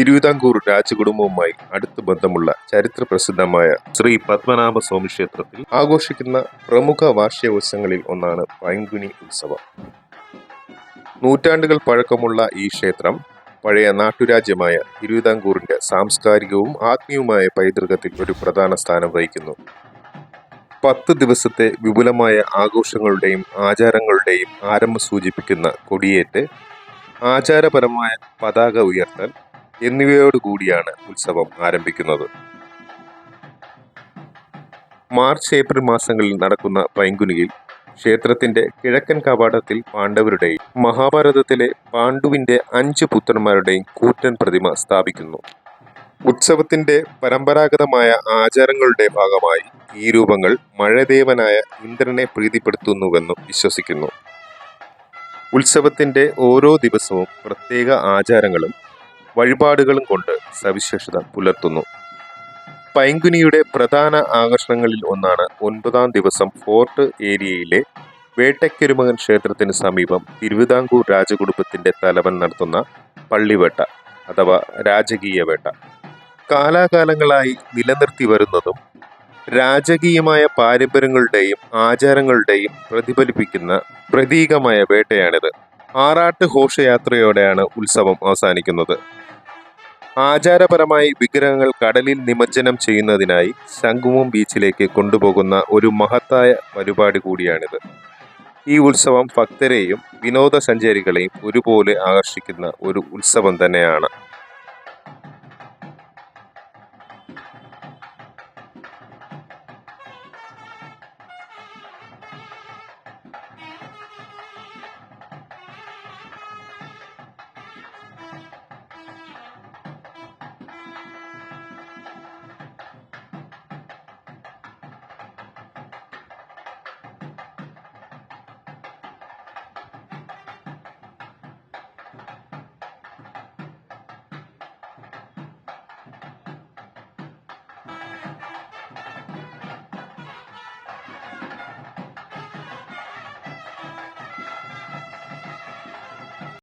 തിരുവിതാംകൂർ രാജകുടുംബവുമായി അടുത്ത ബന്ധമുള്ള ചരിത്ര പ്രസിദ്ധമായ ശ്രീ പത്മനാഭ സ്വാമി ക്ഷേത്രത്തിൽ ആഘോഷിക്കുന്ന പ്രമുഖ വാർഷികോത്സവങ്ങളിൽ ഒന്നാണ് പൈങ്കുനി ഉത്സവം. നൂറ്റാണ്ടുകൾ പഴക്കമുള്ള ഈ ക്ഷേത്രം പഴയ നാട്ടുരാജ്യമായ തിരുവിതാംകൂറിന്റെ സാംസ്കാരികവും ആത്മീയവുമായ പൈതൃകത്തിൽ ഒരു പ്രധാന സ്ഥാനം വഹിക്കുന്നു. പത്ത് ദിവസത്തെ വിപുലമായ ആഘോഷങ്ങളുടെയും ആചാരങ്ങളുടെയും ആരംഭം സൂചിപ്പിക്കുന്ന കൊടിയേറ്റ് ആചാരപരമായ പതാക ഉയർത്തൽ എന്നിവയോടുകൂടിയാണ് ഉത്സവം ആരംഭിക്കുന്നത്. മാർച്ച് ഏപ്രിൽ മാസങ്ങളിൽ നടക്കുന്ന പൈങ്കുനിയിൽ ക്ഷേത്രത്തിന്റെ കിഴക്കൻ കവാടത്തിൽ പാണ്ഡവരുടെയും മഹാഭാരതത്തിലെ പാണ്ഡുവിന്റെ അഞ്ച് പുത്രന്മാരുടെയും കൂറ്റൻ പ്രതിമ സ്ഥാപിക്കുന്നു. ഉത്സവത്തിന്റെ പരമ്പരാഗതമായ ആചാരങ്ങളുടെ ഭാഗമായി ഈ രൂപങ്ങൾ മഴദേവനായ ഇന്ദ്രനെ പ്രീതിപ്പെടുത്തുന്നുവെന്നും വിശ്വസിക്കുന്നു. ഉത്സവത്തിന്റെ ഓരോ ദിവസവും പ്രത്യേക ആചാരങ്ങളും വഴിപാടുകളും കൊണ്ട് സവിശേഷത പുലർത്തുന്നു. പൈങ്കുനിയുടെ പ്രധാന ആകർഷണങ്ങളിൽ ഒന്നാണ് ഒൻപതാം ദിവസം ഫോർട്ട് ഏരിയയിലെ വേട്ടയ്ക്കൊരുമകൻ ക്ഷേത്രത്തിന് സമീപം തിരുവിതാംകൂർ രാജകുടുംബത്തിന്റെ തലവൻ നടത്തുന്ന പള്ളിവേട്ട അഥവാ രാജകീയ വേട്ട. കാലാകാലങ്ങളായി നിലനിർത്തി വരുന്നതും രാജകീയമായ പാരമ്പര്യങ്ങളുടെയും ആചാരങ്ങളുടെയും പ്രതിഫലിപ്പിക്കുന്ന പ്രതീകമായ വേട്ടയാണിത്. ആറാട്ട് ഘോഷയാത്രയോടെയാണ് ഉത്സവം അവസാനിക്കുന്നത്. ആചാരപരമായി വിഗ്രഹങ്ങൾ കടലിൽ നിമജ്ജനം ചെയ്യുന്നതിനായി ശംഖുമം ബീച്ചിലേക്ക് കൊണ്ടുപോകുന്ന ഒരു മഹത്തായ പരിപാടി കൂടിയാണിത്. ഈ ഉത്സവം ഭക്തരെയും വിനോദസഞ്ചാരികളെയും ഒരുപോലെ ആകർഷിക്കുന്ന ഒരു ഉത്സവം തന്നെയാണ്.